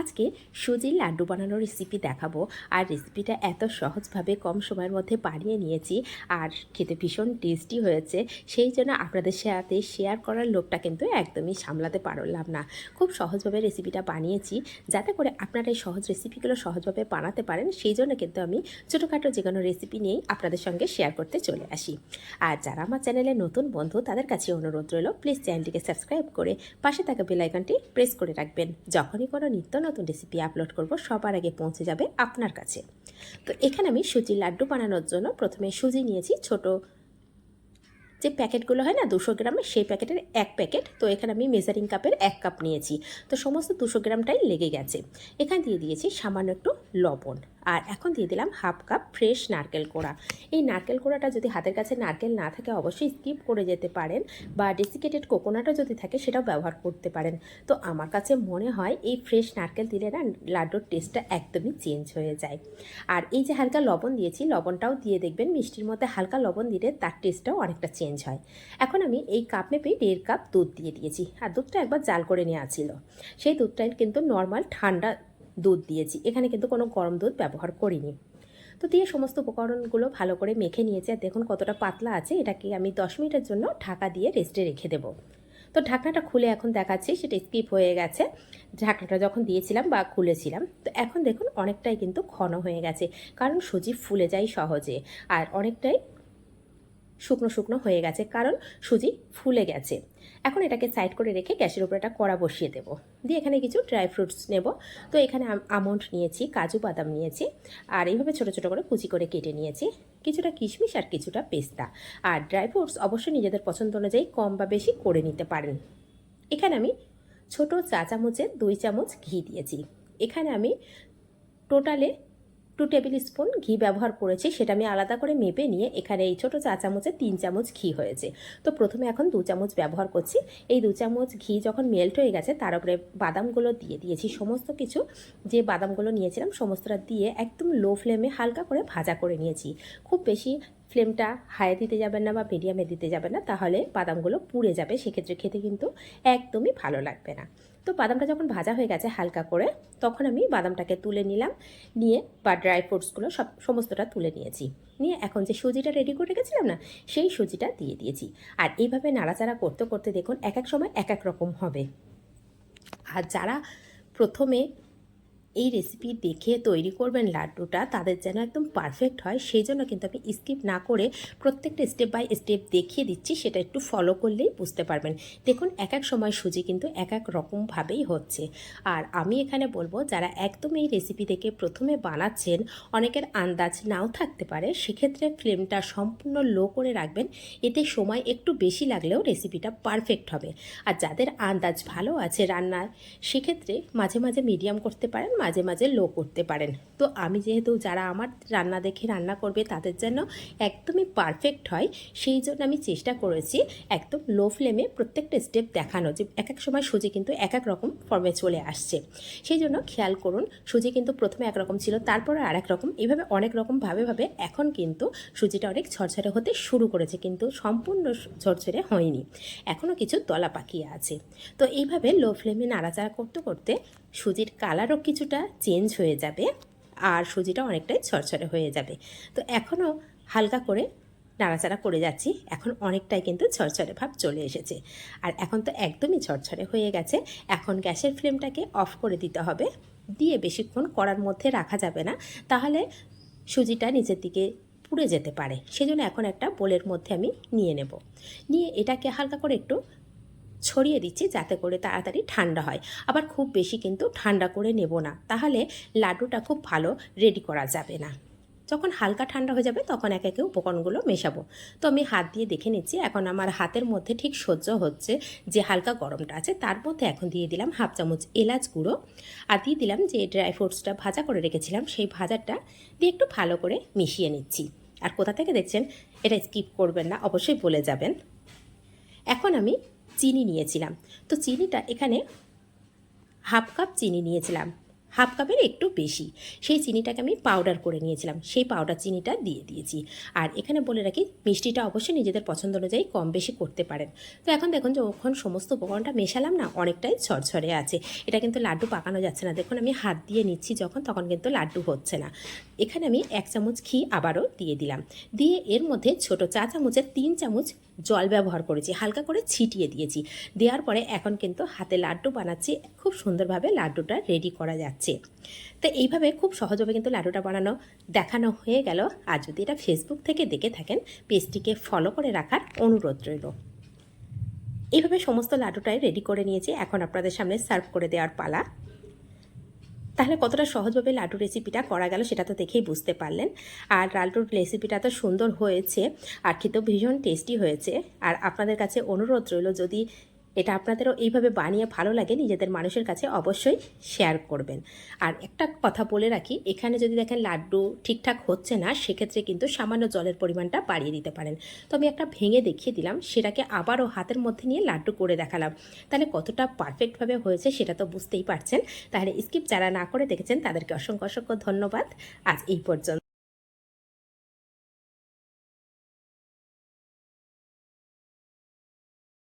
আজকে সুজির লাড্ডু বানানোর রেসিপি দেখাবো। আর রেসিপিটা এত সহজভাবে কম সময়ের মধ্যে বানিয়ে নিয়েছি আর খেতে ভীষণ টেস্টি হয়েছে। সেই জন্য আপনাদের সাথে শেয়ার করার লোকটা কিন্তু একদমই সামলাতে পারলাম না। খুব সহজভাবে রেসিপিটা বানিয়েছি। যাতে করে আপনারা এই সহজ রেসিপিগুলো সহজভাবে বানাতে পারেন, সেই জন্য কিন্তু আমি ছোটোখাটো যে কোনো রেসিপি নিয়েই আপনাদের সঙ্গে শেয়ার করতে চলে আসি। আর যারা আমার চ্যানেলে নতুন বন্ধু, তাদের কাছে অনুরোধ রইল প্লিজ চ্যানেলটিকে সাবস্ক্রাইব করে পাশে থাকা বেলাইকনটি প্রেস করে রাখবেন। যখনই কোনো নিত্য নতুন রেসিপি আপলোড করব, সবার আগে পৌঁছে যাবে আপনার কাছে। তো এখানে আমি সুজির লাড্ডু বানানোর জন্য প্রথমে সুজি নিয়েছি, ছোট যে প্যাকেটগুলো হয় না, দুশো গ্রামের, সেই প্যাকেটের এক প্যাকেট। তো এখানে আমি মেজারিং কাপের এক কাপ নিয়েছি। তো সমস্ত দুশো গ্রামটাই লেগে গেছে। এখানে দিয়ে দিয়েছি সামান্য একটু লবণ। আর এখন দিয়ে দিলাম হাফ কাপ ফ্রেশ নারকেল কোড়া। এই নারকেল কোড়াটা যদি হাতের কাছে নারকেল না থাকে অবশ্যই স্কিপ করে যেতে পারেন বা ডেসিকেটেড কোকোনাটও যদি থাকে সেটাও ব্যবহার করতে পারেন। তো আমার কাছে মনে হয় এই ফ্রেশ নারকেল দিলে না লাড্ডুর টেস্টটা একদমই চেঞ্জ হয়ে যায়। আর এই যে হালকা লবণ দিয়েছি, লবণটাও দিয়ে দেখবেন মিষ্টির মধ্যে হালকা লবণ দিলে তার টেস্টটাও অনেকটা চেঞ্জ হয়। এখন আমি এই কাপ মেপে দেড় কাপ দুধ দিয়ে দিয়েছি। আর দুধটা একবার জাল করে নেওয়া ছিল। সেই দুধটা কিন্তু নর্মাল ঠান্ডা দুধ দিয়েছি। এখানে কিন্তু কোনো গরম দুধ ব্যবহার করিনি। তো দিয়ে সমস্ত উপকরণগুলো ভালো করে মেখে নিয়েছি আর দেখুন কতটা পাতলা আছে। এটাকে আমি দশ মিনিটের জন্য ঢাকা দিয়ে রেস্টে রেখে দেবো। তো ঢাকনাটা খুলে এখন দেখাচ্ছি, সেটা স্কিপ হয়ে গেছে। ঢাকনাটা যখন দিয়েছিলাম বা খুলেছিলাম, তো এখন দেখুন অনেকটাই কিন্তু ঘন হয়ে গেছে। কারণ সুজি ফুলে যায় সহজে। আর অনেকটাই শুকনো শুকনো হয়ে গেছে, কারণ সুজি ফুলে গেছে। এখন এটাকে সাইড করে রেখে গ্যাসের উপরে একটা কড়া বসিয়ে দেবো। দিয়ে এখানে কিছু ড্রাই ফ্রুটস নেব। তো এখানে আমন্ড নিয়েছি, কাজু বাদাম নিয়েছি, আর এইভাবে ছোটো ছোটো করে কুচি করে কেটে নিয়েছি। কিছুটা কিশমিশ আর কিছুটা পেস্তা। আর ড্রাই ফ্রুটস অবশ্যই নিজেদের পছন্দ অনুযায়ী কম বা বেশি করে নিতে পারেন। এখানে আমি ছোট চা চামচের দুই চামচ ঘি দিয়েছি। এখানে আমি টোটালে টু টেবিল স্পুন ঘি ব্যবহার করেছি, সেটা আমি আলাদা করে মেপে নিয়ে এখানে এই ছোটো চা চামচে তিন চামচ ঘি হয়েছে। তো প্রথমে এখন দু চামচ ব্যবহার করছি। এই দু চামচ ঘি যখন মেল্ট হয়ে গেছে, তার উপরে বাদামগুলো দিয়ে দিয়েছি। সমস্ত কিছু যে বাদামগুলো নিয়েছিলাম, সমস্তটা দিয়ে একদম লো ফ্লেমে হালকা করে ভাজা করে নিয়েছি। খুব বেশি ফ্লেমটা হাই দিতে যাবেন না বা মিডিয়ামে দিতে যাবেন না, তাহলে বাদামগুলো পুড়ে যাবে। সেক্ষেত্রে খেতে কিন্তু একদমই ভালো লাগবে না। তো বাদামটা যখন ভাজা হয়ে গেছে হালকা করে, তখন আমি বাদামটাকে তুলে নিলাম। নিয়ে বা ড্রাই ফ্রুটসগুলো সব, সমস্তটা তুলে নিয়েছি। নিয়ে এখন যে সুজিটা রেডি করে রেখেছিলাম না, সেই সুজিটা দিয়ে দিয়েছি। আর এইভাবে নাড়াচাড়া করতে করতে দেখুন এক এক সময় এক এক রকম হবে। আর যারা প্রথমে এই রেসিপি দেখে তৈরি করবেন লাড্ডুটা, তাদের যেন একদম পারফেক্ট হয়, সেই জন্য কিন্তু আমি স্কিপ না করে প্রত্যেকটা স্টেপ বাই স্টেপ দেখিয়ে দিচ্ছি, সেটা একটু ফলো করলেই বুঝতে পারবেন। দেখুন, এক এক সময় সুজি কিন্তু এক এক রকমভাবেই হচ্ছে। আর আমি এখানে বলব, যারা একদম এই রেসিপি থেকে প্রথমে বানাচ্ছেন, অনেকের আন্দাজ নাও থাকতে পারে, সেক্ষেত্রে ফ্লেমটা সম্পূর্ণ লো করে রাখবেন, এতে সময় একটু বেশি লাগলেও রেসিপিটা পারফেক্ট হবে। আর যাদের আন্দাজ ভালো আছে রান্নার, সেক্ষেত্রে মাঝে মাঝে মিডিয়াম করতে পারেন মাঝে মাঝে লো করতে পারেন। তো আমি যেহেতু যারা আমার রান্না দেখে রান্না করবে তাদের জন্য একদমই পারফেক্ট হয়, সেই জন্য আমি চেষ্টা করেছি একদম লো ফ্লেমে প্রত্যেকটা স্টেপ দেখানো যে এক এক সময় সুজি কিন্তু এক এক রকম ফর্মে চলে আসছে। সেই জন্য খেয়াল করুন, সুজি কিন্তু প্রথমে একরকম ছিল, তারপরে আর এক রকম, এভাবে অনেক রকম ভাবে ভাবে এখন কিন্তু সুজিটা অনেক ঝরঝরে হতে শুরু করেছে, কিন্তু সম্পূর্ণ ঝরঝরে হয়নি। এখনও কিছু তলা পাকিয়ে আছে। তো এইভাবে লো ফ্লেমে নাড়াচাড়া করতে করতে সুজির কালারও কিছুটা চেঞ্জ হয়ে যাবে আর সুজিটা অনেকটাই ছড়ছড়ে হয়ে যাবে। তো এখনও হালকা করে নাড়াচাড়া করে যাচ্ছি। এখন অনেকটাই কিন্তু ছড়ছড়ে ভাব চলে এসেছে। আর এখন তো একদমই ছড়ছড়ে হয়ে গেছে। এখন গ্যাসের ফ্লেমটাকে অফ করে দিতে হবে। দিয়ে বেশিক্ষণ করার মধ্যে রাখা যাবে না। তাহলে সুজিটা নিচের দিকে পুড়ে যেতে পারে। সেজন্য এখন একটা বোলের মধ্যে আমি নিয়ে নেব। নিয়ে এটাকে হালকা করে একটু ছড়িয়ে দিচ্ছি যাতে করে তাড়াতাড়ি ঠান্ডা হয়। আবার খুব বেশি কিন্তু ঠান্ডা করে নেব না। তাহলে লাড্ডুটা খুব ভালো রেডি করা যাবে না। যখন হালকা ঠান্ডা হয়ে যাবে তখন এক একে উপকরণগুলো মেশাবো। তো আমি হাত দিয়ে দেখে নিচ্ছি, এখন আমার হাতের মধ্যে ঠিক সহ্য হচ্ছে যে হালকা গরমটা আছে। তার মধ্যে এখন দিয়ে দিলাম হাফ চামচ এলাচ গুঁড়ো। আর দিয়ে দিলাম যে ড্রাই ফ্রুটসটা ভাজা করে রেখেছিলাম, সেই ভাজাটা দিয়ে একটু ভালো করে মিশিয়ে নিচ্ছি। আর কোথা থেকে দেখছেন? এটা স্কিপ করবেন না, অবশ্যই বলে যাবেন। এখন আমি চিনি নিয়েছিলাম। তো চিনিটা এখানে হাফ কাপ চিনি নিয়েছিলাম। হাফ কাপের একটু বেশি। সেই চিনিটাকে আমি পাউডার করে নিয়েছিলাম। সেই পাউডার চিনিটা দিয়ে দিয়েছি। আর এখানে বলে রাখি, মিষ্টিটা অবশ্যই নিজেদের পছন্দ অনুযায়ী কম বেশি করতে পারেন। তো এখন দেখুন যখন সমস্ত উপকরণটা মেশালাম না, অনেকটাই ঝরঝরে আছে। এটা কিন্তু লাড্ডু পাকানো যাচ্ছে না। দেখুন আমি হাত দিয়ে নিচ্ছি যখন, তখন কিন্তু লাড্ডু হচ্ছে না। এখানে আমি এক চামচ ঘি আবারও দিয়ে দিলাম। দিয়ে এর মধ্যে ছোট চা চামচের তিন চামচ জল ব্যবহার করেছি। হালকা করে ছিটিয়ে দিয়েছি। দেওয়ার পরে এখন কিন্তু হাতে লাড্ডু বানাচ্ছি। খুব সুন্দরভাবে লাড্ডুটা রেডি করা যাচ্ছে। তো এইভাবে খুব সহজভাবে কিন্তু লাড্ডুটা বানানো, দেখানো হয়ে গেল। আর যদি এটা ফেসবুক থেকে দেখে থাকেন, পেজটিকে ফলো করে রাখার অনুরোধ রইল। এইভাবে সমস্ত লাড্ডুটাই রেডি করে নিয়েছি। এখন আপনাদের সামনে সার্ভ করে দেওয়ার পালা। তাহলে কতটা সহজভাবে লাড্ডু রেসিপিটা করা গেল সেটা তো দেখেই বুঝতে পারলেন। আর লাড্ডুর রেসিপিটা তো সুন্দর হয়েছে। আর খেতেও ভীষণ টেস্টি হয়েছে। আর আপনাদের কাছে অনুরোধ রইল, যদি এটা আপনাদেরও এইভাবে বানিয়ে ভালো লাগে, নিজেদের মানুষের কাছে অবশ্যই শেয়ার করবেন। আর একটা কথা বলে রাখি, এখানে যদি দেখেন লাড্ডু ঠিকঠাক হচ্ছে না, সেক্ষেত্রে কিন্তু সামান্য জলের পরিমাণটা বাড়িয়ে দিতে পারেন। তো আমি একটা ভেঙে দেখিয়ে দিলাম, সেটাকে আবারও হাতের মধ্যে নিয়ে লাড্ডু করে দেখালাম। তাহলে কতটা পারফেক্টভাবে হয়েছে সেটা তো বুঝতেই পারছেন। তাহলে স্কিপ যারা না করে দেখেছেন, তাদেরকে অসংখ্য অসংখ্য ধন্যবাদ। আজ এই পর্যন্ত।